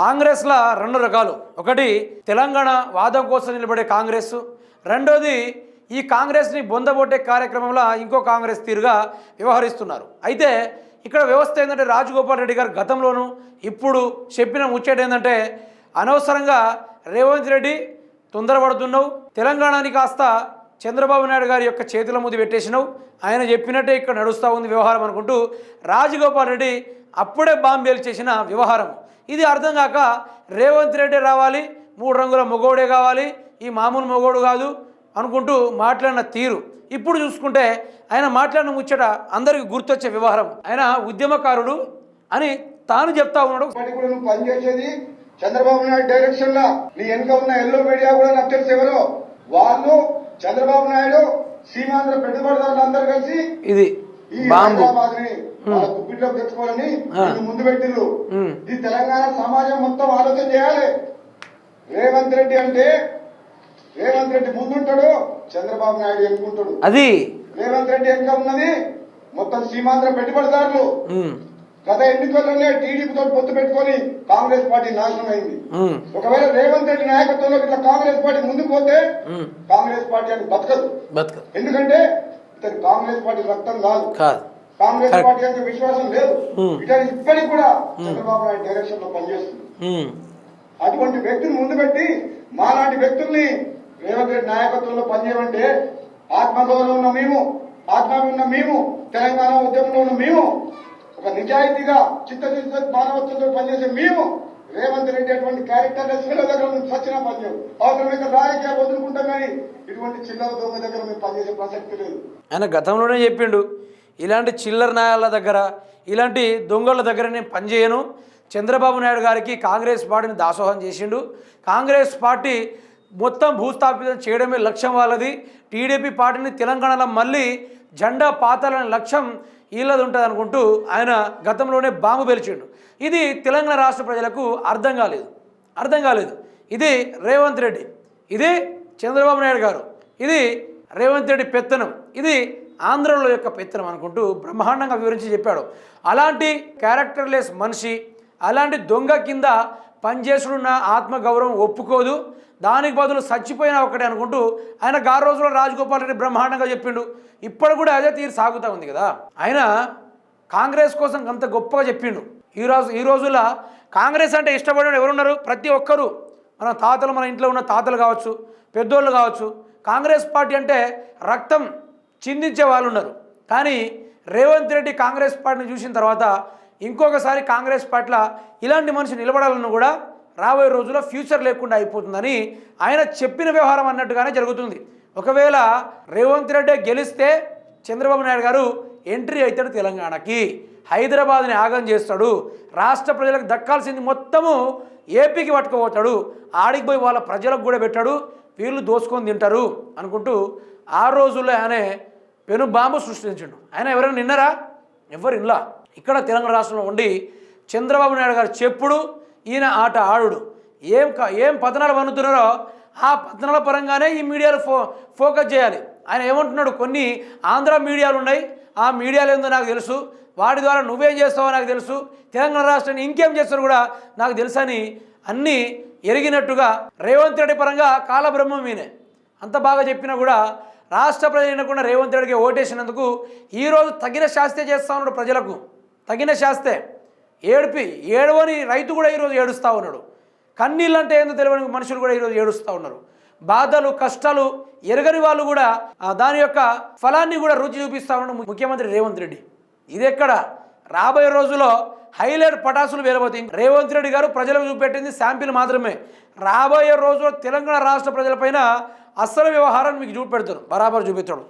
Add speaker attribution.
Speaker 1: కాంగ్రెస్లో రెండు రకాలు. ఒకటి తెలంగాణ వాదం కోసం నిలబడే కాంగ్రెస్. రెండోది ఈ కాంగ్రెస్ని బొందబొట్టే కార్యక్రమంలో ఇంకో కాంగ్రెస్ తీరుగా వ్యవహరిస్తున్నారు. అయితే ఇక్కడ వ్యవస్థ ఏంటంటే రాజగోపాల్ రెడ్డి గారు గతంలోనూ ఇప్పుడు చెప్పిన ముచ్చట ఏంటంటే అనవసరంగా రేవంత్ రెడ్డి తొందరపడుతున్నావు తెలంగాణని కాస్త చంద్రబాబు నాయుడు గారి యొక్క చేతుల ముందు పెట్టేసినావు ఆయన చెప్పినట్టే ఇక్కడ నడుస్తూ ఉంది వ్యవహారం అనుకుంటూ రాజగోపాల్ రెడ్డి అప్పుడే బాంబేలు చేసిన వ్యవహారం ఇది అర్థం కాక రేవంత్ రెడ్డి రావాలి మూడు రంగుల మొగోడే కావాలి ఈ మామూలు మొగోడు కాదు అనుకుంటూ మాట్లాడిన తీరు. ఇప్పుడు చూసుకుంటే ఆయన మాట్లాడిన ముచ్చట అందరికీ గుర్తొచ్చే వ్యవహారం. ఆయన ఉద్యమకారుడు అని తాను చెప్తా ఉన్నాడు.
Speaker 2: పనిచేసేది చంద్రబాబు నాయుడు డైరెక్షన్ లా. నీ వెనుక ఉన్న ఎల్లో మీడియా కూడా నాకు తెలుసు ఎవరో. వాళ్ళు చంద్రబాబు నాయుడు సీమాంధ్ర పెట్టుబడిదారులు అందరూ కలిసి
Speaker 1: ఇది బాంబు.
Speaker 2: గుప్పిట్లోకి తెచ్చుకోవాలని ముందు పెట్టిర్రు. ఈ తెలంగాణ సమాజం మొత్తం ఆలోచన చేయాలి. రేవంత్ రెడ్డి అంటే రేవంత్ రెడ్డి ముందుంటాడు చంద్రబాబు నాయుడు ఎన్నుకుంటాడు.
Speaker 1: అది.
Speaker 2: రేవంత్ రెడ్డి వెనుక ఉన్నది మొత్తం సీమాంధ్ర పెట్టుబడిదారులు. గత ఎన్నికల్లోనే టీడీపీతో పొత్తు పెట్టుకొని కాంగ్రెస్ పార్టీ నాశనం అయింది ఒకవేళ రేవంత్ రెడ్డి నాయకత్వంలో ఇట్లా కాంగ్రెస్ పార్టీ ముందుకు పోతే. కాంగ్రెస్ పార్టీ అని బతకదు.
Speaker 1: బతుక
Speaker 2: ఎందుకంటే కాంగ్రెస్ పార్టీ రక్తం కాదు. కాంగ్రెస్. పార్టీ అంటే విశ్వాసం లేదు.
Speaker 1: Hmm.
Speaker 2: ఇతను ఇప్పటికి కూడా చంద్రబాబు నాయుడు డైరెక్షన్లో పనిచేస్తుంది.
Speaker 1: ఉమ్,
Speaker 2: అటువంటి వ్యక్తిని ముందు పెట్టి మాలాంటి వ్యక్తుల్ని రేవంత్ రెడ్డి నాయకత్వంలో పనిచేయమంటే ఆత్మగౌరవం ఉన్న మేము ఆత్మాభి ఉన్న మేము తెలంగాణ ఉద్యమంలో ఉన్న మేము ఒక నిజాయితీగా చిత్తశుద్ధి మానవత్వంతో పనిచేసే మేము రేవంత్ రెడ్డి అటువంటి క్యారెక్టర్ లెస్ల దగ్గర మేము సచిన పనిచేయం అవసరమైతే రాజకీయాలు వదులుకుంటాం కానీ ఇటువంటి చిల్లర దొంగ దగ్గర మేము పనిచేసే ప్రసక్తి లేదు.
Speaker 1: ఆయన గతంలోనే చెప్పిండు ఇలాంటి చిల్లర నాయాల దగ్గర ఇలాంటి దొంగల దగ్గర నేను పనిచేయను చంద్రబాబు నాయుడు గారికి కాంగ్రెస్ పార్టీని దాసోహం చేసిండు. కాంగ్రెస్ పార్టీ మొత్తం భూస్థాపితం చేయడమే లక్ష్యం వాళ్ళది. టీడీపీ పార్టీని తెలంగాణలో మళ్ళీ జెండా పాతాలనే లక్ష్యం వీళ్ళది ఉంటుంది అనుకుంటూ ఆయన గతంలోనే బాంబు పేల్చిండు. ఇది తెలంగాణ రాష్ట్ర ప్రజలకు అర్థం కాలేదు. అర్థం కాలేదు. ఇది రేవంత్ రెడ్డి. ఇది చంద్రబాబు నాయుడు గారు. ఇది రేవంత్ రెడ్డి పెత్తనం. ఇది ఆంధ్రలో యొక్క పెత్తనం అనుకుంటూ బ్రహ్మాండంగా వివరించి చెప్పాడు. అలాంటి క్యారెక్టర్లెస్ మనిషి అలాంటి దొంగ కింద పనిచేసుడున్న ఆత్మగౌరవం ఒప్పుకోదు. దానికి బదులు చచ్చిపోయినా ఒకటే అనుకుంటూ ఆయన గా రోజుల్లో రాజగోపాల్ రెడ్డి బ్రహ్మాండంగా చెప్పిండు. ఇప్పుడు కూడా అదే తీరు సాగుతూ ఉంది కదా. ఆయన కాంగ్రెస్ కోసం అంత గొప్పగా చెప్పిండు. ఈ రోజు ఈ రోజుల కాంగ్రెస్ అంటే ఇష్టపడే ఎవరున్నారు? ప్రతి ఒక్కరూ. మన తాతలు మన ఇంట్లో ఉన్న తాతలు కావచ్చు పెద్దోళ్ళు కావచ్చు. కాంగ్రెస్ పార్టీ అంటే రక్తం చిందించే వాళ్ళు ఉన్నారు కానీ రేవంత్ రెడ్డి కాంగ్రెస్ పార్టీని చూసిన తర్వాత ఇంకొకసారి కాంగ్రెస్ పట్ల ఇలాంటి మనిషి నిలబడాలను కూడా రాబోయే రోజుల్లో ఫ్యూచర్ లేకుండా అయిపోతుందని ఆయన చెప్పిన వ్యవహారం అన్నట్టుగానే జరుగుతుంది. ఒకవేళ రేవంత్ రెడ్డి గెలిస్తే చంద్రబాబు నాయుడు గారు ఎంట్రీ అవుతాడు తెలంగాణకి. హైదరాబాద్ని ఆగం చేస్తాడు. రాష్ట్ర ప్రజలకు దక్కాల్సింది మొత్తము ఏపీకి పట్టుకుపోతాడు. ఆడికి పోయి వాళ్ళ ప్రజలకు కూడా పెట్టాడు. వీళ్ళు దోసుకొని తింటారు అనుకుంటూ ఆ రోజుల్లో ఆయనే పెను బాంబు సృష్టించిండు. ఆయన ఎవరైనా నిన్నరా? ఎవరు ఇన్లా ఇక్కడ తెలంగాణ రాష్ట్రంలో ఉండి చంద్రబాబు నాయుడు గారు చెప్పుడు ఈయన ఆట ఆడుడు. ఏం క- ఏం పతనాలు పన్నుతున్నారో ఆ పతనాల పరంగానే ఈ మీడియాలు ఫో ఫోకస్ చేయాలి. ఆయన ఏమంటున్నాడు? కొన్ని ఆంధ్ర మీడియాలు ఉన్నాయి. ఆ మీడియాలు ఏందో నాకు తెలుసు. వాటి ద్వారా నువ్వేం చేస్తావో నాకు తెలుసు. తెలంగాణ రాష్ట్రాన్ని ఇంకేం చేస్తారో కూడా నాకు తెలుసని అన్నీ ఎరిగినట్టుగా రేవంత్ రెడ్డి పరంగా కాలబ్రహ్మం ఈయనే. అంత బాగా చెప్పినా కూడా రాష్ట్ర ప్రజలకుండా రేవంత్ రెడ్డికి ఓటేసినందుకు ఈరోజు తగిన శాస్తే చేస్తా ఉన్నాడు ప్రజలకు. తగిన శాస్తే. ఏడిపి ఏడవని రైతు కూడా ఈరోజు ఏడుస్తూ ఉన్నాడు. కన్నీళ్ళు అంటే ఏందో తెలియని మనుషులు కూడా ఈరోజు ఏడుస్తూ ఉన్నారు. బాధలు కష్టాలు ఎరగని వాళ్ళు కూడా దాని యొక్క ఫలాన్ని కూడా రుచి చూపిస్తా ఉన్నాడు ముఖ్యమంత్రి రేవంత్ రెడ్డి. ఇది ఎక్కడ? రాబోయే రోజుల్లో హైలైట్ పటాసులు వేరబోతాయి రేవంత్ రెడ్డి గారు ప్రజలకు చూపెట్టింది శాంపిల్ మాత్రమే. రాబోయే రోజుల్లో తెలంగాణ రాష్ట్ర ప్రజలపైన అస్సలు వ్యవహారాన్ని మీకు చూపెడతారు బరాబర్ చూపించడం